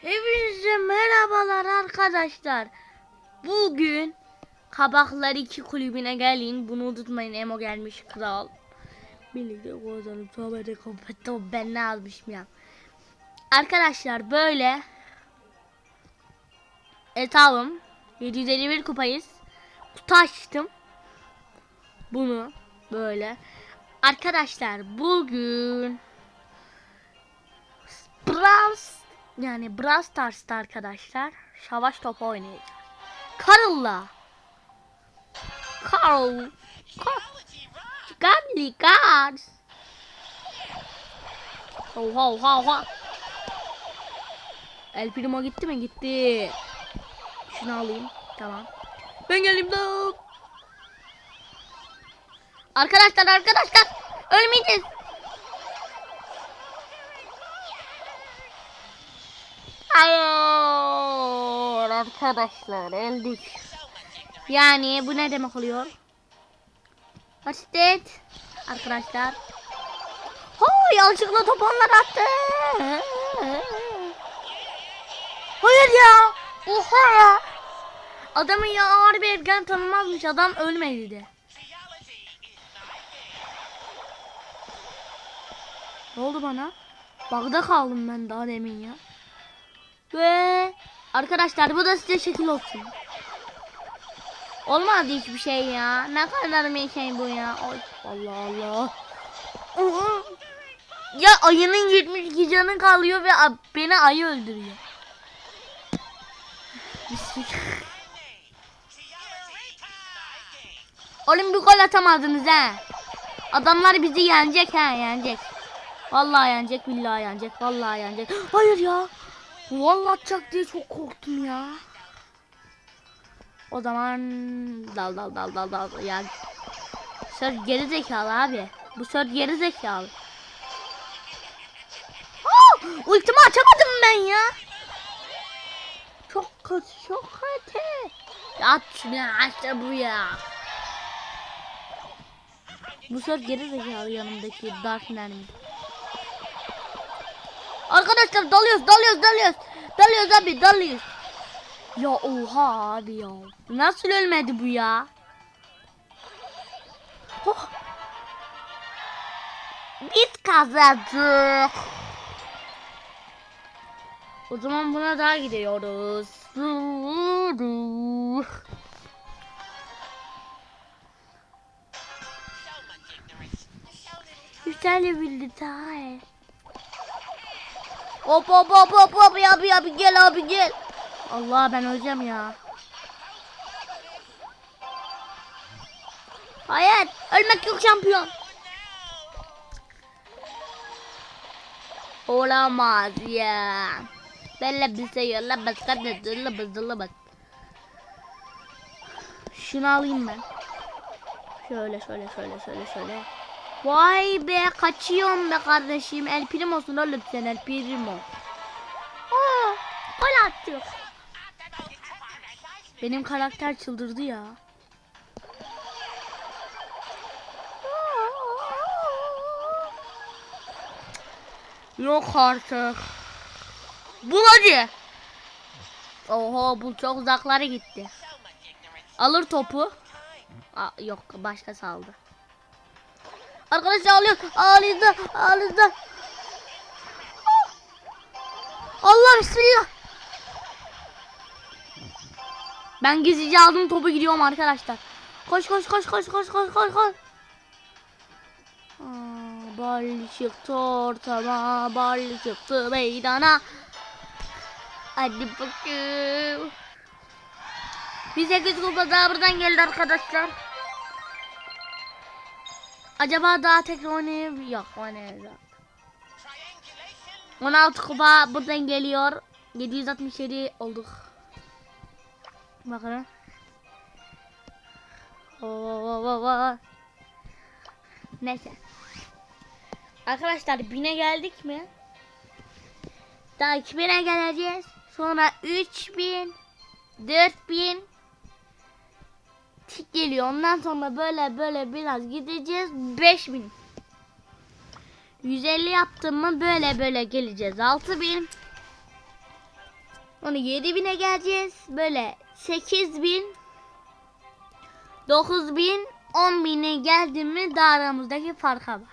Hepinize merhabalar arkadaşlar. Bugün Kabaklar 2 kulübüne gelin. Bunu unutmayın Emo gelmiş kral. Birlikte kozanıp sohbete kompetto ben ne almışım ya. Arkadaşlar böyle etabım 751 kupayız. Kutu açtım. Bunu böyle. Arkadaşlar bugün yani Brawl Stars'ta arkadaşlar savaş topu oynayacağız. Carl'la. Carl. Gamli Cars. Ho ho ho ho. El Primo gitti mi? Gitti. Şunu alayım. Tamam. Ben geldim da. Arkadaşlar arkadaşlar ölmeyeceğiz. Hayır arkadaşlar öldük. Yani bu ne demek oluyor? Hasret arkadaşlar. Ho yanlışlıkla top onlar attı. Hayır ya. Oha ya. Adamın ya ağır bir ergen tanımazmış. Adam ölmedi de. Ne oldu bana? Bagda kaldım ben daha demin ya. Ve arkadaşlar bu da size şekil olsun. Olmadı hiçbir şey ya. Ne kadar bir şey bu ya. Ay, Allah Allah. Ya ayının 72 canı kalıyor ve beni ayı öldürüyor. Oğlum bir gol atamadınız ha. Adamlar bizi yenecek ha yenecek. Vallahi yenecek billahi yenecek vallahi yenecek. Hayır ya. Vallahi atacak diye çok korktum ya. O zaman dal dal dal dal dal yani. Sör geri zekalı abi. Bu sör geri zekalı. Aa, ultimi açamadım ben ya. Çok kötü çok kötü. Ya At şunu işte bu ya. Bu sör geri zekalı yanımdaki Dark Nermin. Arkadaşlar dalıyoruz dalıyoruz dalıyoruz. Dalıyoruz abi dalıyoruz. Ya oha abi ya. Nasıl ölmedi bu ya? Oh. Biz kazandık. O zaman buna daha gidiyoruz. Güzel bildi daha. Hop hop hop hop hop abi abi gel abi gel. Allah ben öleceğim ya. Hayır ölmek yok şampiyon. Olamaz ya. Yolla bak hadi dılla bızılla bak. Şunu alayım ben. Şöyle şöyle şöyle şöyle şöyle. Vay be kaçıyorum be kardeşim. El primosun oğlum sen el primo. Aa, gol attık. Benim karakter çıldırdı ya. Yok artık. Bul hadi. Oho bu çok uzaklara gitti. Alır topu. Aa, yok başka saldı. Arkadaşlar alıyor. Ağlıydı. Ağlıydı. Allah bismillah. Ben gizlice aldım topu gidiyorum arkadaşlar. Koş koş koş koş koş koş koş koş. Bal çıktı ortama, bal çıktı meydana. Hadi bakayım. Bir 8 kupa daha buradan geldi arkadaşlar. Acaba daha tekrar oynayabilir? Yok oynayacağım. 16 kupa buradan geliyor. 767 olduk. Bakalım. Oo, Neyse. Arkadaşlar bine geldik mi? Daha 2000'e geleceğiz. Sonra 3000 4000 tik geliyor. Ondan sonra böyle böyle biraz gideceğiz. 5000 150 yaptım mı böyle böyle geleceğiz. 6000 Onu 7000'e geleceğiz. Böyle 8000 9000 10000'e geldi mi daha aramızdaki farka bak.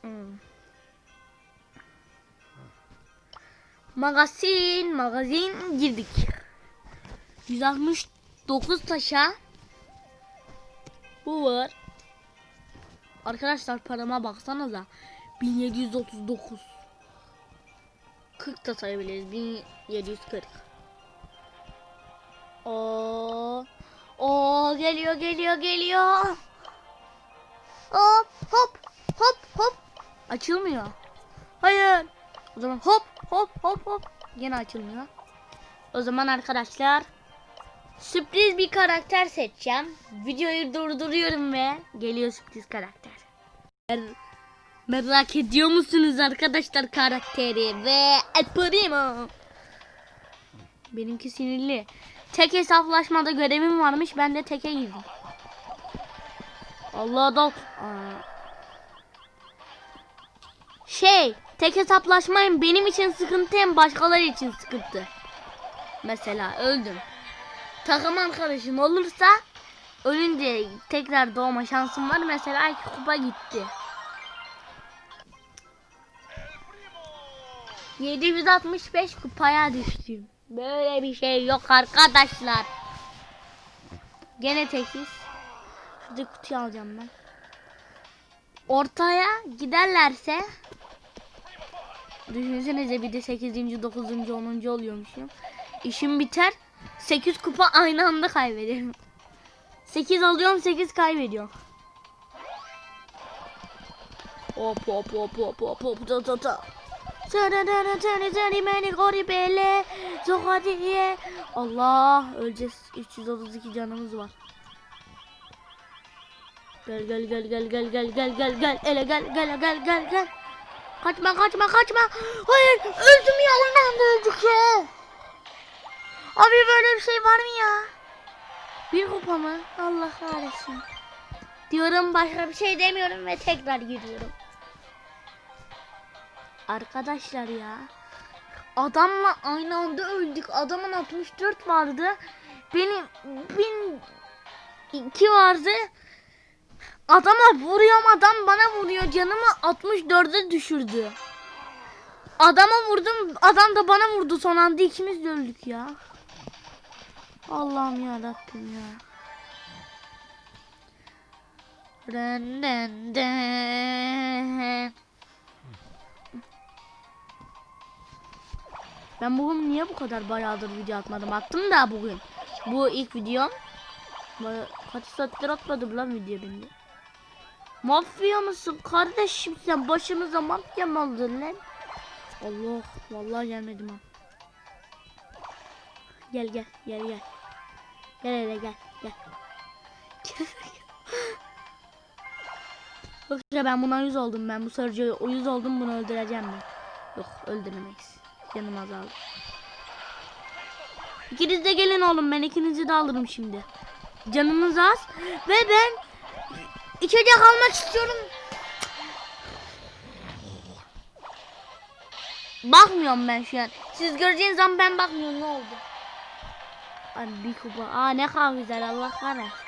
Hmm. Magazin, magazin girdik. 169 taşa bu var. Arkadaşlar parama baksanıza. 1739. 40 da sayabiliriz. 1740. O o geliyor geliyor geliyor. Hop hop hop hop. Açılmıyor. Hayır. O zaman hop hop hop hop. Yine açılmıyor. O zaman arkadaşlar sürpriz bir karakter seçeceğim. Videoyu durduruyorum ve geliyor sürpriz karakter. Mer- Merak ediyor musunuz arkadaşlar karakteri ve El Primo? Benimki sinirli. Tek hesaplaşmada görevim varmış. Ben de teke girdim. Allah da şey tek hesaplaşmayın benim için sıkıntı hem başkaları için sıkıntı. Mesela öldüm. Takım arkadaşım olursa ölünce tekrar doğma şansım var. Mesela iki kupa gitti. 765 kupaya düştüm. Böyle bir şey yok arkadaşlar. Gene tekiz. Şurada kutuyu alacağım ben. Ortaya giderlerse Düşünsenize bir de 8. 9. 10. oluyormuşum. İşim biter. 8 kupa aynı anda kaybederim. 8 alıyorum 8 kaybediyorum. Hop hop hop hop hop hop ta ta ta. Sana dana tani tani beni garibele Zokadiye Allah öleceğiz. 332 canımız var. Gel gel gel gel gel gel gel gel gel. Ele gel gel gel gel gel. Kaçma kaçma kaçma. Hayır öldüm ya. Aynı anda öldük ya Abi böyle bir şey var mı ya Bir kupa mı Allah kahretsin Diyorum başka bir şey demiyorum ve tekrar giriyorum Arkadaşlar ya. Adamla aynı anda öldük. Adamın 64 vardı. Benim bin iki vardı. Adama vuruyorum adam bana vuruyor. Canımı 64'e düşürdü. Adama vurdum. Adam da bana vurdu son anda ikimiz de öldük ya. Allah'ım ya Rabbim ya. Ren, den, den. Ben bugün niye bu kadar bayağıdır video atmadım? Attım da bugün. Bu ilk videom. Kaç saattir atmadım lan video bende. Mafya mısın kardeşim sen başımıza mafya mı aldın lan? Allah vallahi gelmedim ha. Gel gel gel gel. Gel hele gel gel. Yok ya ben buna yüz oldum ben bu sarıcıya o yüz oldum bunu öldüreceğim ben. Yok öldüremeyiz. Canım azaldı. İkiniz de gelin oğlum ben ikinizi de alırım şimdi. Canınız az ve ben içecek almak istiyorum. Bakmıyorum ben şu an. Siz göreceğiniz zaman ben bakmıyorum ne oldu? Ay bir kupa. Aa ne kadar güzel Allah kahretsin.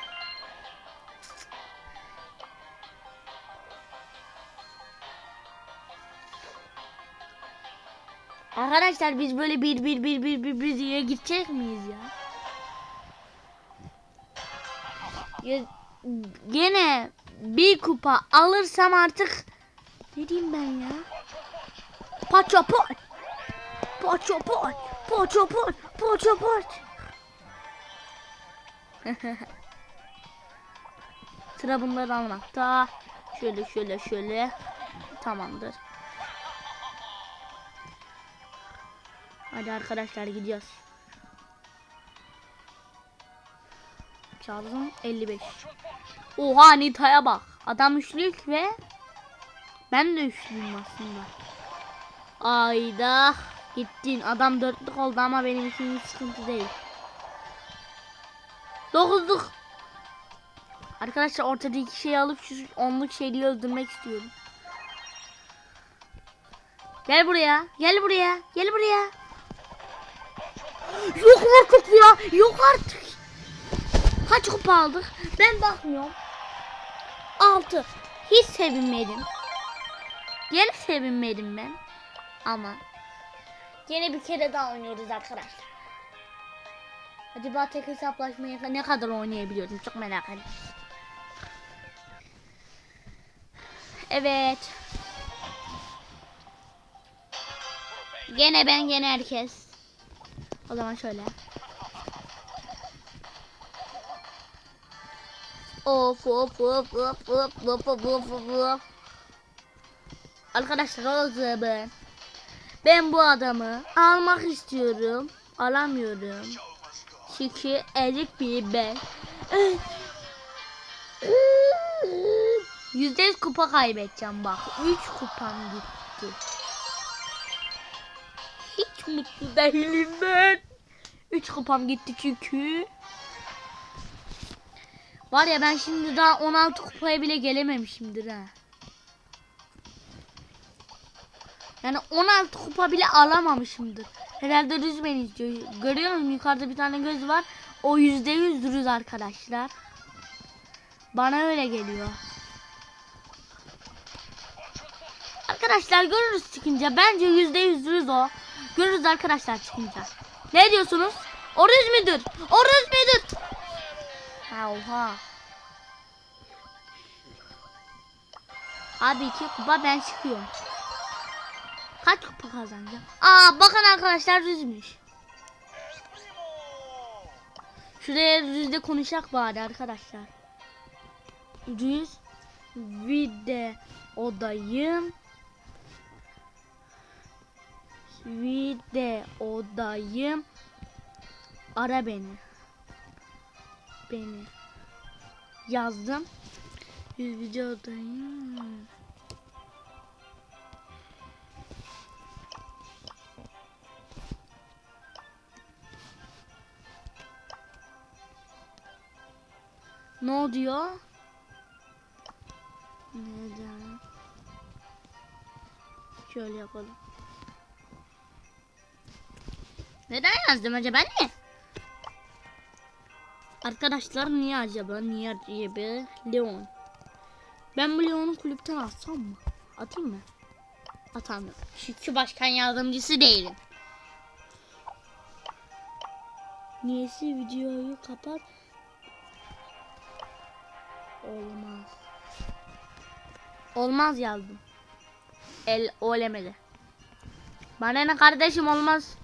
Arkadaşlar biz böyle bir bir bir bir bir bir diye gidecek miyiz ya? ya? Gene bir kupa alırsam artık ne diyeyim ben ya? Paçapot. Paçapot. Paçapot. Paçapot. Sıra bunları almakta. Şöyle şöyle şöyle. Tamamdır. Hadi arkadaşlar gidiyoruz. Şarjım 55. Oha Nita'ya bak. Adam üçlük ve ben de üçlüyüm aslında. Ayda gittin. Adam dörtlük oldu ama benim için hiç sıkıntı değil. Dokuzluk. Arkadaşlar ortada iki şey alıp şu onluk şeyi öldürmek istiyorum. Gel buraya. Gel buraya. Gel buraya. Yok artık ya. Yok artık. Kaç kupa aldık? Ben bakmıyorum. 6. Hiç sevinmedim. Gene sevinmedim ben. Ama Yine bir kere daha oynuyoruz arkadaşlar. Acaba tek hesaplaşmayı ne kadar oynayabiliyorum çok merak ediyorum. Evet. Gene ben gene herkes. O zaman şöyle. Of of of of of of of of of. Arkadaşlar o zaman ben bu adamı almak istiyorum. Alamıyorum. Çünkü ezik bir ben. Yüzde yüz kupa kaybedeceğim bak. Üç kupam gitti. Hiç mutlu değilim ben. Üç kupam gitti çünkü. Var ya ben şimdi daha 16 kupaya bile gelememişimdir ha. Yani 16 kupa bile alamamışımdır. Herhalde düz beni izliyor. Görüyor musun? Yukarıda bir tane göz var. O yüzde yüz dürüz arkadaşlar. Bana öyle geliyor. Arkadaşlar görürüz çıkınca. Bence yüzde yüz dürüz o. Görürüz arkadaşlar çıkınca. Ne diyorsunuz? Oruz müdür? Oruz müdür? Ha oha. Abi iki kupa ben çıkıyorum. Kaç kupa kazanacağım? Aa bakın arkadaşlar düzmüş. Şuraya düzde konuşak bari arkadaşlar. Düz vide odayım. Vide odayım. Ara beni. Beni. Yazdım. Yüz video odayım. Ne oluyor? Neden? Şöyle yapalım. Neden yazdım acaba ne? Arkadaşlar niye acaba? Niye acaba? Leon. Ben bu Leon'u kulüpten atsam mı? Atayım mı? Atamıyorum. Çünkü başkan yardımcısı değilim. Niyesi videoyu kapat. Olmaz. Olmaz yazdım. El olemedi. Bana ne kardeşim olmaz.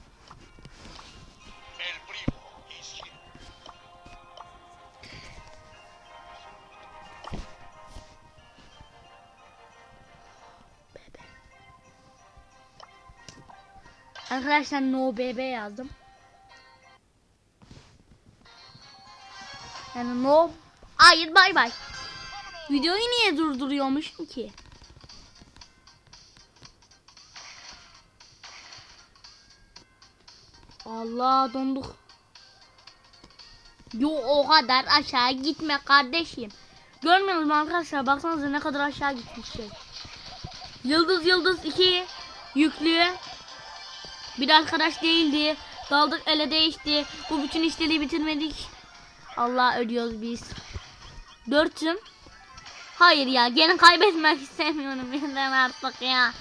Arkadaşlar no bb yazdım. Yani no Hayır bay bay. Videoyu niye durduruyormuşum ki? Allah donduk. Yo o kadar aşağı gitme kardeşim. Görmüyor musunuz arkadaşlar? Baksanıza ne kadar aşağı gitmiş şey. Yıldız Yıldız 2 yüklü. Bir arkadaş değildi. Daldık ele değişti. Bu bütün işleri bitirmedik. Allah ölüyoruz biz. Dörtüm. Hayır ya gene kaybetmek istemiyorum birden artık ya.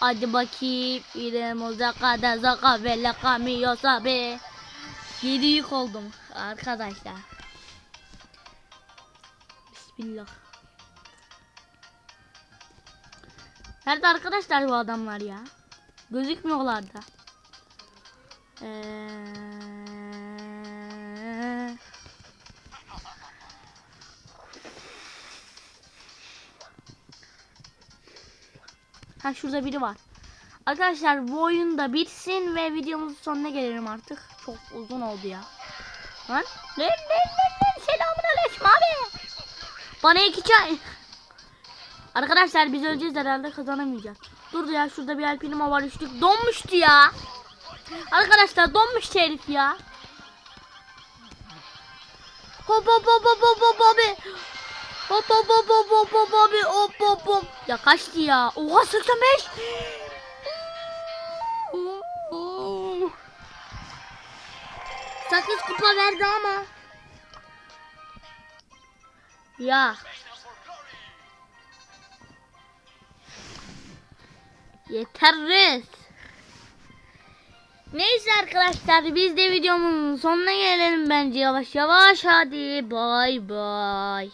Hadi bakayım. İrem zaka da zaka ve lakamiyosa be. Yedi yük oldum arkadaşlar. Bismillah. Nerede arkadaşlar bu adamlar ya? Gözükmüyorlar da. Eee... Ha şurada biri var. Arkadaşlar bu oyun da bitsin ve videomuzun sonuna gelelim artık. Çok uzun oldu ya. Lan lan lan lan lan selamun aleyküm abi. Bana iki çay. Arkadaşlar biz öleceğiz herhalde kazanamayacağız. Dur ya şurada bir alpinima var üçlük. Donmuştu ya. Arkadaşlar donmuş herif ya. Hop hop hop hop hop hop abi. Hop hop hop hop hop hop abi hop hop hop. Ya kaçtı ya. Oha 85. Sakız kupa verdi ama. Ya. Yeteriz. Neyse arkadaşlar biz de videomun sonuna gelelim bence yavaş yavaş hadi bay bay.